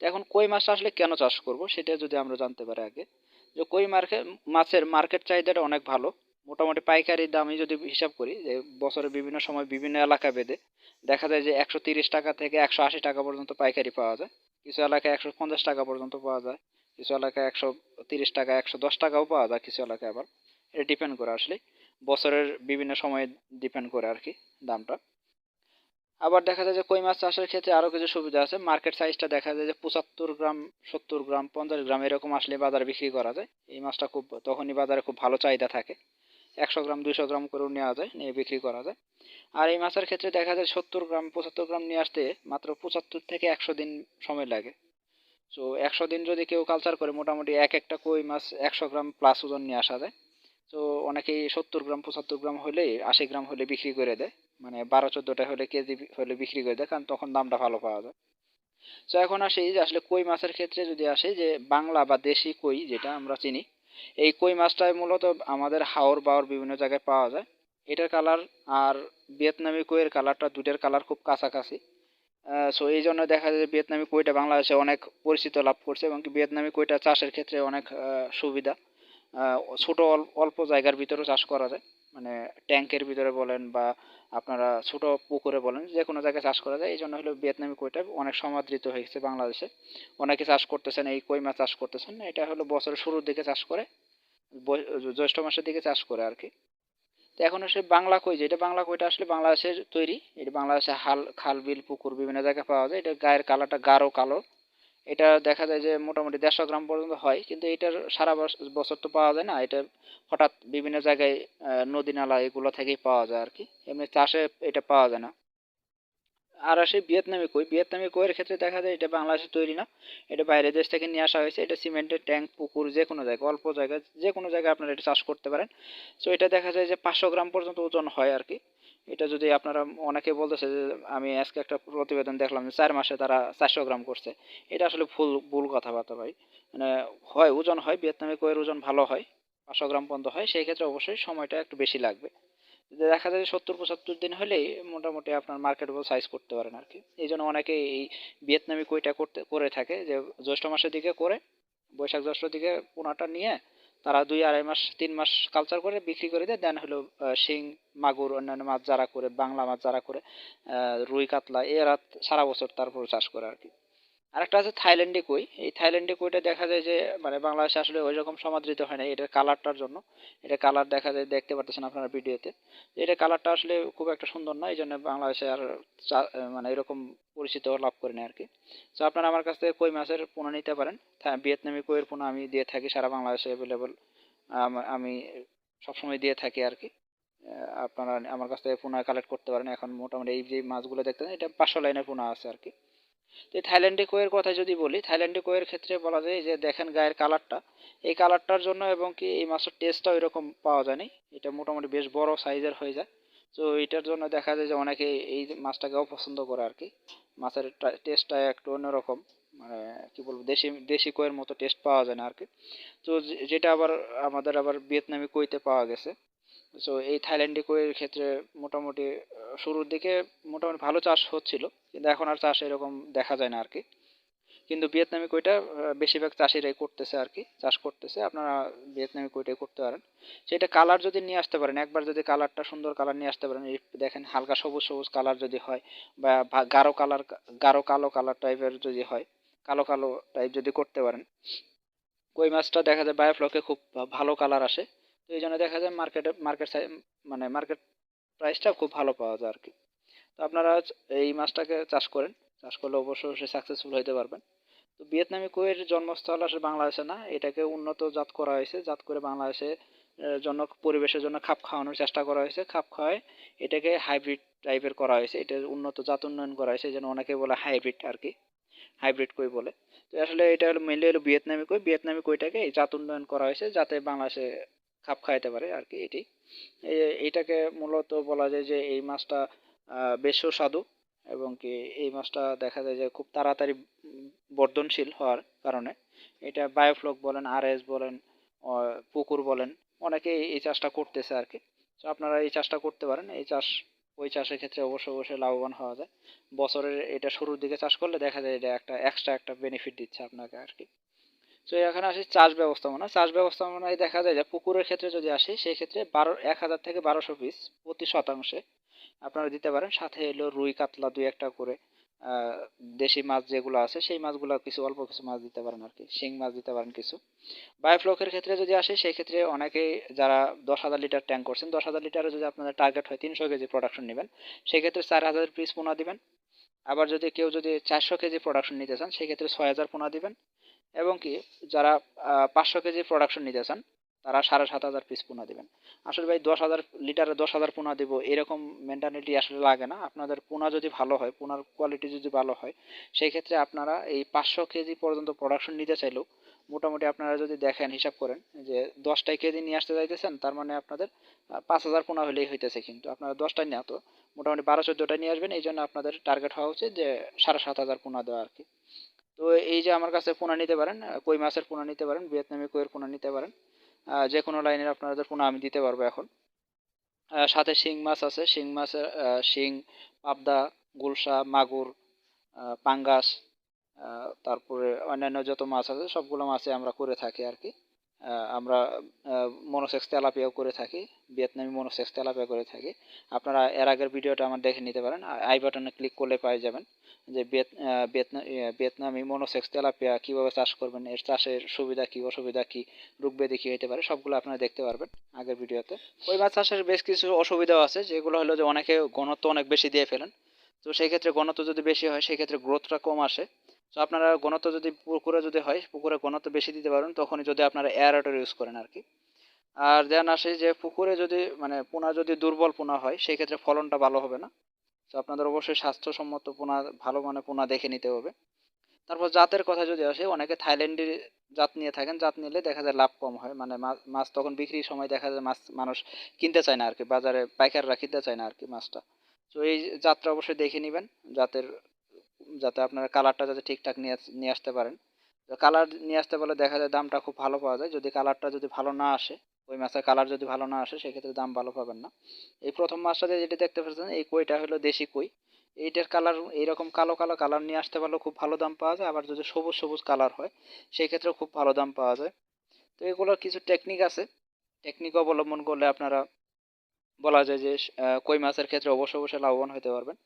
তো এখন কই মাছটা আসলে কেন চাষ করব সেটা যদি আমরা জানতে পারি আগে। যে কই মার্কেট মাছের মার্কেট চাহিদাটা অনেক ভালো। মোটামুটি পাইকারি দামই যদি হিসাব করি, যে বছরের বিভিন্ন সময় বিভিন্ন এলাকা ভেদে দেখা যায় যে একশো তিরিশ টাকা থেকে একশো আশি টাকা পর্যন্ত পাইকারি পাওয়া যায়। কিছু এলাকায় একশো পঞ্চাশ টাকা পর্যন্ত পাওয়া যায়, কিছু এলাকায় একশো তিরিশ টাকা, একশো দশ টাকাও পাওয়া যায় কিছু এলাকায় আবার। এটা ডিপেন্ড করে আসলে বছরের বিভিন্ন সময়ে ডিপেন্ড করে আর কি দামটা। আবার দেখা যায় যে কই মাছ চাষের ক্ষেত্রে আরও কিছু সুবিধা আছে। মার্কেট সাইজটা দেখা যায় যে পঁচাত্তর গ্রাম, সত্তর গ্রাম, পঞ্চাশ গ্রাম এরকম আসলে বাজারে বিক্রি করা যায়। এই মাছটা খুব, তখনই বাজারে খুব ভালো চাহিদা থাকে। একশো গ্রাম দুশো গ্রাম করেও নেওয়া যায়, নিয়ে বিক্রি করা যায়। আর এই মাছের ক্ষেত্রে দেখা যায় সত্তর গ্রাম, পঁচাত্তর গ্রাম নিয়ে আসতে মাত্র পঁচাত্তর থেকে একশো দিন সময় লাগে। তো একশো দিন যদি কেউ কালচার করে, মোটামুটি এক একটা কই মাছ একশো গ্রাম প্লাস ওজন নিয়ে আসা যায়। তো অনেকেই সত্তর গ্রাম, পঁচাত্তর গ্রাম হলে আশি গ্রাম হলে বিক্রি করে দেয়। মানে বারো চোদ্দোটা হলে কেজি হলে বিক্রি করে দেয়, কারণ তখন দামটা ভালো পাওয়া যায়। তো এখন আসি যে আসলে কই মাছের ক্ষেত্রে যদি আসে যে বাংলা বা দেশি কই, যেটা আমরা চিনি, এই কই মাছটাই মূলত আমাদের হাওর বাওর বিভিন্ন জায়গায় পাওয়া যায়। এটার কালার আর ভিয়েতনামি কইয়ের কালারটা দুটার কালার খুব কাছাকাছি। সো এই জন্য দেখা যায় যে ভিয়েতনামি কইটা বাংলাদেশে অনেক পরিচিত লাভ করছে এবং ভিয়েতনামি কইটা চাষের ক্ষেত্রে অনেক সুবিধা। ছোট অল্প জায়গার ভিতরেও চাষ করা যায়। মানে ট্যাঙ্কের ভিতরে বলেন বা আপনারা ছোট পুকুরে বলেন যে কোনো জায়গায় চাষ করা যায়। এই জন্য হলো ভিয়েতনামি কইটা অনেক সমাদৃত হয়ে গেছে বাংলাদেশে। অনেকে চাষ করতেছেন, এই কই মাছ চাষ করতেছেন। এটা হলো বছরের শুরুর দিকে চাষ করে জ্যৈষ্ঠ মাসের দিকে চাষ করে আর কি তো এখন আসলে বাংলা কই যেটা বাংলা কইটা আসলে বাংলাদেশের তৈরি। এটা বাংলাদেশে হাল, খাল, বিল, পুকুর বিভিন্ন জায়গায় পাওয়া যায়। এটা গায়ের কালারটা গাঢ় কালো। এটা দেখা যায় যে মোটামুটি দেড়শো গ্রাম পর্যন্ত হয়, কিন্তু এটার সারা বছর তো পাওয়া যায় না, এটা হঠাৎ বিভিন্ন জায়গায় নদী নালা এগুলো থেকেই পাওয়া যায় আর কি এমনি চাষে এটা পাওয়া যায় না। আর আসে ভিয়েতনামি কই, ভিয়েতনামি কইয়ের ক্ষেত্রে দেখা যায় এটা বাংলাদেশে তৈরি না, এটা বাইরের দেশ থেকে নিয়ে আসা হয়েছে, এটা সিমেন্টের ট্যাঙ্ক, পুকুর যে কোনো জায়গায় অল্প জায়গায় যে কোনো জায়গায় আপনারা এটা চাষ করতে পারেন। সো এটা দেখা যায় যে পাঁচশো গ্রাম পর্যন্ত ওজন হয় আর কি এটা যদি আপনারা অনেকে বলতেছে যে, আমি আজকে একটা প্রতিবেদন দেখলাম যে, চার মাসে তারা চারশো গ্রাম করছে। এটা আসলে ভুল ভুল কথাবার্তা ভাই। মানে হয়, ওজন হয়, ভিয়েতনামি কইয়ের ওজন ভালো হয়, পাঁচশো গ্রাম পর্যন্ত হয়, সেই ক্ষেত্রে অবশ্যই সময়টা একটু বেশি লাগবে। দেখা যায় সত্তর, পঁচাত্তর দিন হলেই মোটামুটি আপনার মার্কেটেবল সাইজ করতে পারেন আর কি এই জন্য অনেকে এই ভিয়েতনামি কইটা করতে, করে থাকে যে, জ্যৈষ্ঠ মাসের দিকে করে, বৈশাখ জ্যৈষ্ঠর দিকে পোনাটা নিয়ে তারা দুই আড়াই মাস, তিন মাস কালচার করে বিক্রি করে দেয়। দেন হলো শিং, মাগুর, অন্যান্য মাছ যারা করে, বাংলা মাছ যারা করে রুই, কাতলা, এরা সারা বছর তারপর চাষ করে আর কি। আরেকটা আছে থাইল্যান্ডে কই। এই থাইল্যান্ডে কইটা দেখা যায় যে মানে বাংলাদেশে আসলে ওই রকম সমাদৃত হয় না। এটার কালারটার জন্য। এটা কালার দেখা যায়, দেখতে পারতেছেন আপনারা ভিডিওতে। এটা কালারটা আসলে খুব একটা সুন্দর না এই জন্য বাংলাদেশে আর মানে এরকম পরিচিত লাভ করে নেয় আর কি তো আপনারা আমার কাছ থেকে কই মাছের পোনা নিতে পারেন। ভিয়েতনামি কইয়ের পোনা আমি দিয়ে থাকি, সারা বাংলাদেশে অ্যাভেলেবল আমি সবসময় দিয়ে থাকি আর কি আপনারা আমার কাছ থেকে পোনা কালেক্ট করতে পারেন। এখন মোটামুটি এই যে মাছগুলো দেখতে এটা পাঁচশো লাইনের পোনা আছে আর কি তো থাইল্যান্ডে কোয়ের কথা যদি বলি থাইল্যান্ডে কোয়ের ক্ষেত্রে বলা যায় যে দেখেন গায়ের কালারটা। এই কালারটার জন্য এবং কি এই মাছের টেস্টটাও এরকম পাওয়া যায়নি এটা মোটামুটি বেশ বড় সাইজের হয়ে যায়। তো এটার জন্য দেখা যায় যে অনেকে এই মাছটাকেও পছন্দ করে আর কি মাছের টেস্টটা একটু অন্যরকম। মানে কী বলব, দেশি দেশি কইয়ের মতো টেস্ট পাওয়া যায় না আর কি তো যেটা আবার আমাদের আবার ভিয়েতনামি কইতে পাওয়া গেছে। সো এই থাইল্যান্ডে কইয়ের ক্ষেত্রে মোটামুটি শুরুর দিকে মোটামুটি ভালো চাষ হচ্ছিল, কিন্তু এখন আর চাষ এরকম দেখা যায় না আর কি। কিন্তু ভিয়েতনামি কইটা বেশিরভাগ চাষিরাই করতেছে আর কি, চাষ করতেছে। আপনারা ভিয়েতনামি কইটাই করতে পারেন। সেটা কালার যদি নিয়ে আসতে পারেন, একবার যদি কালারটা সুন্দর কালার নিয়ে আসতে পারেন দেখেন হালকা সবুজ সবুজ কালার যদি হয়, বা গাঢ় কালার গাঢ় কালো কালার টাইপের যদি হয়, কালো কালো টাইপ যদি করতে পারেন, কই মাছটা দেখা যায় বায়োফ্লকে খুব ভালো কালার আসে। তো এই জন্য দেখা যায় মার্কেটে মার্কেট মানে মার্কেট প্রাইসটা খুব ভালো পাওয়া যায় আর কি। তো আপনারা এই মাছটাকে চাষ করেন। চাষ করলে অবশ্যই সাকসেসফুল হতে পারবেন। তো ভিয়েতনামি কোয়ের জন্মস্থল আসলে বাংলাদেশে না, এটাকে উন্নত জাত করা হয়েছে। জাত করে বাংলাদেশে জন্য পরিবেশের জন্য খাপ খাওয়ানোর চেষ্টা করা হয়েছে। খাপ খাওয়ায় এটাকে হাইব্রিড টাইপের করা হয়েছে। এটা উন্নত জাত উন্নয়ন করা হয়েছে, যেন অনেকে বলে হাইব্রিড আর কি। হাইব্রিড কই বলে। তো আসলে এটা হলো মেনলি হলো ভিয়েতনামি কই ভিয়েতনামি কইটাকে জাত উন্নয়ন করা হয়েছে, যাতে বাংলাদেশে খাপ খাইতে পারে আর কি এটি এইটাকে মূলত বলা যায় যে এই মাছটা বেশ সুস্বাদু এবং কি এই মাছটা দেখা যায় যে খুব তাড়াতাড়ি বর্ধনশীল হওয়ার কারণে। এটা বায়োফ্লক বলেন আর এস বলেন পুকুর বলেন অনেকে এই চাষটা করতেছে আর কি তো আপনারা এই চাষটা করতে পারেন। এই চাষ, ওই চাষের ক্ষেত্রে অবশ্যই অবশ্যই লাভবান হওয়া যায়। বছরের এটা শুরুর দিকে চাষ করলে দেখা যায় এটা একটা এক্সট্রা একটা বেনিফিট দিচ্ছে আপনাকে আর কি তো এখানে আসি চাষ ব্যবস্থাপনা। চাষ ব্যবস্থাপনায় দেখা যায় যে পুকুরের ক্ষেত্রে যদি আসি সেই ক্ষেত্রে বারো, এক হাজার থেকে বারোশো পিস প্রতি শতাংশে আপনারা দিতে পারেন। সাথে এলো রুই, কাতলা দুই একটা করে দেশি মাছ যেগুলো আছে, সেই মাছগুলো কিছু, অল্প কিছু মাছ দিতে পারেন আর কি শিং মাছ দিতে পারেন কিছু। বায়োফ্লকের ক্ষেত্রে যদি আসে সেই ক্ষেত্রে অনেকেই যারা দশ হাজার লিটার ট্যাঙ্ক করছেন, দশ হাজার লিটারে যদি আপনাদের টার্গেট হয় তিনশো কেজি প্রোডাকশন নেবেন সেই ক্ষেত্রে চার হাজার পিস পোনা দিবেন। আবার যদি কেউ যদি চারশো কেজি প্রোডাকশন নিতে চান সেই ক্ষেত্রে ছয় হাজার পোনা দিবেন। এবং কি যারা পাঁচশো কেজি প্রোডাকশন নিতে চান, তারা সাড়ে সাত হাজার পিস পোনা দেবেন। আসলে ভাই, দশ হাজার লিটারে দশ হাজার পোনা দিব, এরকম মেন্টালিটি আসলে লাগে না। আপনাদের পোনা যদি ভালো হয় পোনার কোয়ালিটি যদি ভালো হয় সেই ক্ষেত্রে আপনারা এই পাঁচশো কেজি পর্যন্ত প্রোডাকশন নিতে চাইলেও, মোটামুটি আপনারা যদি দেখেন, হিসাব করেন, যে দশটায় কেজি নিয়ে আসতে চাইতেছেন, তার মানে আপনাদের পাঁচ হাজার পোনা হলেই হইতেছে কিন্তু। আপনারা দশটায় না তো, মোটামুটি বারো চোদ্দোটায় নিয়ে আসবেন, এই জন্য আপনাদের টার্গেট হওয়া উচিত যে সাড়ে সাত হাজার পোনা দেওয়া আর কি। তো এই যে আমার কাছে পোনা নিতে পারেন কই মাছের পোনা নিতে পারেন, ভিয়েতনামি কইয়ের পোনা নিতে পারেন যে কোনো লাইনের আপনাদের পোনা আমি দিতে পারব এখন। সাথে শিং মাছ আছে, শিং মাছের শিং, পাবদা, গুলশা, মাগুর পাঙ্গাস তারপরে অন্যান্য যত মাছ আছে, সবগুলো মাছে আমরা করে থাকি আর কি। আমরা মনোসেক্স তেলাপিয়াও করে থাকি, ভিয়েতনামি মনোসেক্স তেলাপিয়া করে থাকি। আপনারা এর আগের ভিডিওটা আমার দেখে নিতে পারেন আই বাটনে ক্লিক করলে পেয়ে যাবেন যে ভিয়েতনামি মনোসেক্স তেলাপিয়া কীভাবে চাষ করবেন, এর চাষের সুবিধা কী, অসুবিধা কী রোগ ব্যাধি কি হতে পারে, সবগুলো আপনারা দেখতে পারবেন আগের ভিডিওতে। কই মাছ চাষের বেশ কিছু অসুবিধাও আছে, যেগুলো হলো যে অনেকে ঘনত্ব অনেক বেশি দিয়ে ফেলেন। তো সেই ক্ষেত্রে ঘনত্ব যদি বেশি হয় সেই ক্ষেত্রে গ্রোথটা কম আসে। তো আপনারা ঘনত্ব যদি পুকুরে যদি হয়, পুকুরে ঘনত্ব বেশি দিতে পারেন, তখনই যদি আপনারা এয়ারেটর ইউজ করেন আর কি আর দেন আসে যে পুকুরে যদি মানে পোনা যদি দুর্বল পোনা হয় সেই ক্ষেত্রে ফলনটা ভালো হবে না। তো আপনাদের অবশ্যই স্বাস্থ্যসম্মত পোনা, ভালো মানে পোনা দেখে নিতে হবে। তারপর জাতের কথা যদি আসে, অনেকে থাইল্যান্ডের জাত নিয়ে থাকেন, জাত নিলে দেখা যায় লাভ কম হয়। মানে মাছ তখন বিক্রির সময় দেখা যায় মাছ মানুষ কিনতে চায় না আর কি বাজারে পাইকাররা কিনতে চায় না আর কি মাছটা। তো এই জাতটা অবশ্যই দেখে নেবেন, জাতের যাতে আপনারা কালারটা যাতে ঠিকঠাক নিয়ে নিয়ে আসতে পারেন। তো কালার নিয়ে আসতে পারলে দেখা যায় দামটা খুব ভালো পাওয়া যায়। যদি কালারটা যদি ভালো না আসে, ওই মাছের কালার যদি ভালো না আসে, সেক্ষেত্রে দাম ভালো পাবেন না। এই প্রথম মাছটাতে যেটা দেখতে পাচ্ছেন, এই কইটা হলো দেশি কই। এইটার কালার এইরকম কালো কালো কালার নিয়ে আসতে পারলেও খুব ভালো দাম পাওয়া যায়। আবার যদি সবুজ সবুজ কালার হয় সেই ক্ষেত্রেও খুব ভালো দাম পাওয়া যায়। তো এগুলোর কিছু টেকনিক আছে। টেকনিক অবলম্বন করলে আপনারা বলা যায় যে কই মাছের ক্ষেত্রে অবশ্যই অবশ্যই লাভবান হতে পারবেন।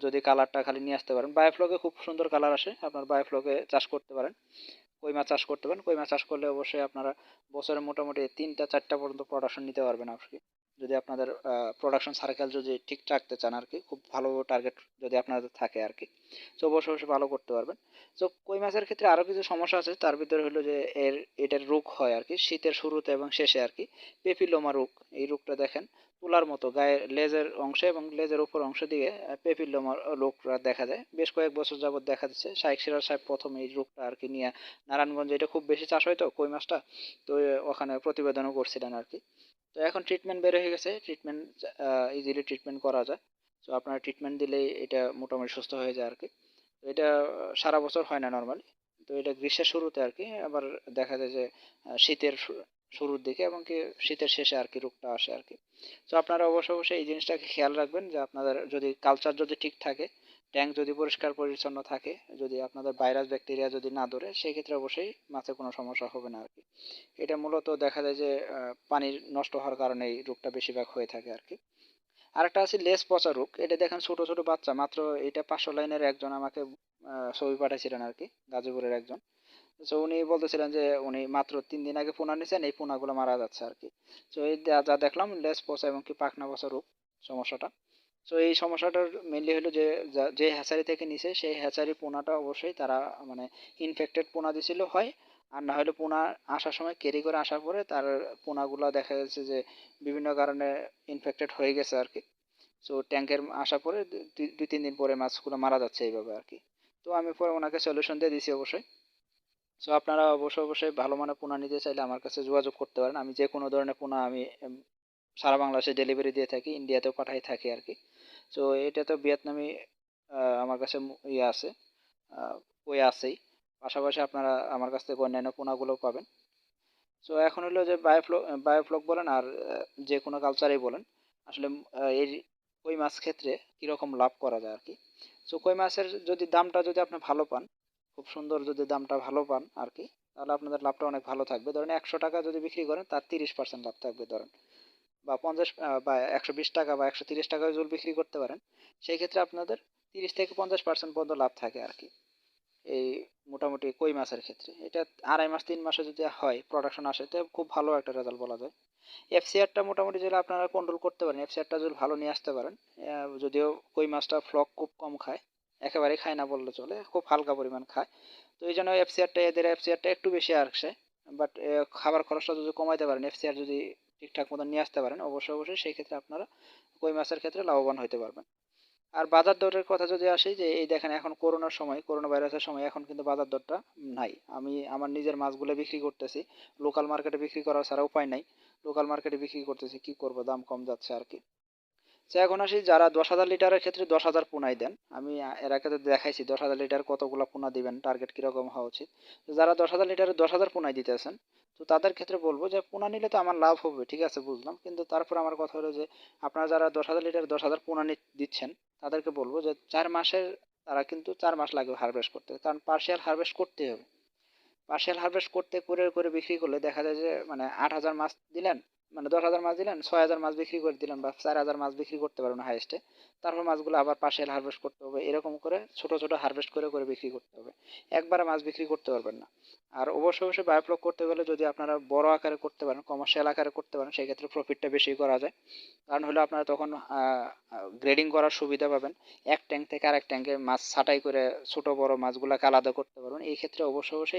যদি কালারটা খালি নিয়ে আসতে পারেন। বায়োফ্লকে খুব সুন্দর কালার আসে। আপনার বায়োফ্লকে চাষ করতে পারেন। কই মাছ চাষ করতে পারেন। কই মাছ চাষ করলে অবশ্যই আপনারা বছরে মোটামুটি তিনটা, চারটা পর্যন্ত প্রোডাকশন নিতে পারবেন কি যদি আপনাদের প্রোডাকশন সার্কেল যদি ঠিক রাখতে চান আর কি খুব ভালো টার্গেট যদি আপনাদের থাকে আর কি তো অবশ্যই অবশ্যই ভালো করতে পারবেন। তো কই মাছের ক্ষেত্রে আরও কিছু সমস্যা আছে, তার ভিতরে হলো যে এর, এটার রোগ হয় আর কি শীতের শুরুতে এবং শেষে আর কি পেপিলোমা রোগ, এই রোগটা দেখেন, তুলার মতো, গায়ে লেজের অংশে এবং লেজের উপর অংশ দিয়ে পেপিলোমা রোগটা দেখা যায়। বেশ কয়েক বছর যাবত দেখা যাচ্ছে শাইক সিরাজ সাহেব প্রথম এই রোগটা আর কি নিয়ে নারায়ণগঞ্জে, এটা খুব বেশি চাষ হয় তো, কই মাছটা? তো ওখানে প্রতিবেদনও করছিলেন আর কি তো, এখন ট্রিটমেন্ট বের হয়ে গেছে ট্রিটমেন্ট ইজিলি ট্রিটমেন্ট করা যায়। তো আপনার ট্রিটমেন্ট দিলেই এটা মোটামুটি সুস্থ হয়ে যায় আর কি তো এটা সারা বছর হয় না নর্মালি তো এটা গ্রীষ্মের শুরুতে আর কি আবার দেখা যায় যে শীতের শুরুর দিকে এবং কি শীতের শেষে আর কি রোগটা আসে আর কি তো আপনারা অবশ্য অবশ্যই এই জিনিসটাকে খেয়াল রাখবেন যে আপনাদের যদি কালচার যদি ঠিক থাকে ট্যাঙ্ক যদি পরিষ্কার পরিচ্ছন্ন থাকে, যদি আপনাদের ভাইরাস ব্যাকটেরিয়া যদি না ধরে সেই ক্ষেত্রে অবশ্যই মাছের কোনো সমস্যা হবে না আর কি। এটা মূলত দেখা যায় যে পানির নষ্ট হওয়ার কারণে এই রোগটা বেশিরভাগ হয়ে থাকে আর কি। আরেকটা আছে লেস পচা রোগ। এটা দেখেন ছোট ছোট বাচ্চা, মাত্র এটা পাঁচশো লাইনের একজন আমাকে ছবি পাঠাইছিলেন আর কি, গাজীপুরের একজন। তো উনি বলতেছিলেন যে, উনি মাত্র তিন দিন আগে পোনা নিয়েছেন এই পোনাগুলো মারা যাচ্ছে আর কি। তো এই যা দেখলাম লেস পচা এবং কি পাখনা পচা রোগ, সমস্যাটা। তো এই সমস্যাটার মেনলি হলো যে যে হ্যাচারি থেকে নিছে, সেই হ্যাচারি পোনাটা অবশ্যই তারা মানে ইনফেক্টেড পোনা দিছিল হয়। আর না হলে পোনা আসার সময় ক্যারি করে আসার পরে তার পোনাগুলো দেখা যাচ্ছে যে, বিভিন্ন কারণে ইনফেক্টেড হয়ে গেছে আর কি সো ট্যাঙ্কের আসার পরে দুই, তিন দিন পরে মাছগুলো মারা যাচ্ছে এইভাবে আর কি তো আমি পরে ওনাকে সলিউশন দিয়ে দিছি অবশ্যই। সো আপনারা অবশ্যই অবশ্যই ভালো মানের পোনা নিতে চাইলে আমার কাছে যোগাযোগ করতে পারেন। আমি যে কোনো ধরনের পোনা আমি সারা বাংলাদেশে ডেলিভারি দিয়ে থাকি ইন্ডিয়াতেও পাঠাই থাকি আর কি তো এটা তো ভিয়েতনামি আমার কাছে ইয়ে আছে ওই আছেই। পাশাপাশি আপনারা আমার কাছ থেকে অন্যান্য পোনাগুলোও পাবেন। সো এখন হলো যে বায়োফ্লক বায়োফ্লক বলেন আর যে কোনো কালচারেই বলেন, আসলে এর কই মাছ ক্ষেত্রে কীরকম লাভ করা যায় আর কি সো কই মাছের যদি দামটা যদি আপনি ভালো পান, খুব সুন্দর যদি দামটা ভালো পান আর কি তাহলে আপনাদের লাভটা অনেক ভালো থাকবে। ধরেন একশো টাকা যদি বিক্রি করেন, তার তিরিশ পার্সেন্ট লাভ থাকবে ধরেন। বা পঞ্চাশ বা একশো বিশ টাকা বা একশো তিরিশ টাকা যদি বিক্রি করতে পারেন, সেই ক্ষেত্রে আপনাদের তিরিশ থেকে পঞ্চাশ পার্সেন্ট পর্যন্ত লাভ থাকে আর কি। এই মোটামুটি কই মাছের ক্ষেত্রে। এটা আড়াই মাস, তিন মাসে যদি হয় প্রোডাকশন আসে, তো খুব ভালো একটা রেজাল্ট বলা যায়। এফসিআরটা মোটামুটি যদি আপনারা কন্ট্রোল করতে পারেন এফসিআরটা যদি ভালো নিয়ে আসতে পারেন যদিও কই মাছটা ফ্লক খুব কম খায়, একেবারেই খায় না বললে চলে, খুব হালকা পরিমাণ খায়। তো এই জন্য এফসিআরটা এদের এফসিআরটা একটু বেশি আসছে বাট খাবার খরচটা যদি কমাইতে পারেন এফসিআর যদি ঠিকঠাক মতো নিয়ে আসতে পারেন, অবশ্যই অবশ্যই সেই ক্ষেত্রে আপনারা কই মাছের ক্ষেত্রে লাভবান হতে পারবেন। আর বাজার দরের কথা যদি আসি যে, এই দেখেন এখন করোনার সময়, করোনা ভাইরাসের সময় এখন কিন্তু বাজার দরটা নাই। আমি আমার নিজের মাছগুলো বিক্রি করতেছি লোকাল মার্কেটে বিক্রি করার ছাড়া উপায় নাই। লোকাল মার্কেটে বিক্রি করতেছি, কি করব, দাম কম যাচ্ছে আর কি। তো এখন আসি, যারা দশ হাজার লিটারের ক্ষেত্রে দশ হাজার পোনাই দেন, আমি এর আগে দেখাইছি দশ হাজার লিটার কতগুলো পোনা দিবেন টার্গেট কীরকম হওয়া উচিত। যারা দশ হাজার লিটারে দশ হাজার পোনাই দিতেছেন তো তাদের ক্ষেত্রে বলব যে পোনা নিলে তো আমার লাভ হবে, ঠিক আছে, বুঝলাম। কিন্তু তারপর আমার কথা হলো যে আপনারা যারা দশ হাজার লিটার, দশ হাজার পোনা দিচ্ছেন, তাদেরকে বলব যে চার মাসের, তারা কিন্তু চার মাস লাগবে হারভেস্ট করতে। কারণ পার্সিয়াল হারভেস্ট করতে হবে। পার্সিয়াল হারভেস্ট করতে, করে করে বিক্রি করলে দেখা যায় যে মানে আট হাজার মাছ দিলেন মানে দশ হাজার মাছ দিলেন, ছয় হাজার মাছ বিক্রি করে দিলেন বা চার হাজার মাছ বিক্রি করতে পারবেন হাইস্টে তারপর মাছগুলো আবার পার্শিয়াল হারভেস্ট করতে হবে, এরকম করে ছোট ছোট হারভেস্ট করে করে বিক্রি করতে হবে। একবারে মাছ বিক্রি করতে পারবেন না। আর অবশ্যই অবশ্যই বায়োপ্লক করতে গেলে যদি আপনারা বড় আকারে করতে পারেন কমার্শিয়াল আকারে করতে পারেন সেই ক্ষেত্রে প্রফিটটা বেশি করা যায়। কারণ হলো আপনারা তখন গ্রেডিং করার সুবিধা পাবেন। এক ট্যাঙ্ক থেকে আরেক ট্যাঙ্কে মাছ ছাঁটাই করে ছোট বড় মাছগুলোকে আলাদা করতে পারবেন। এই ক্ষেত্রে অবশ্যই অবশ্যই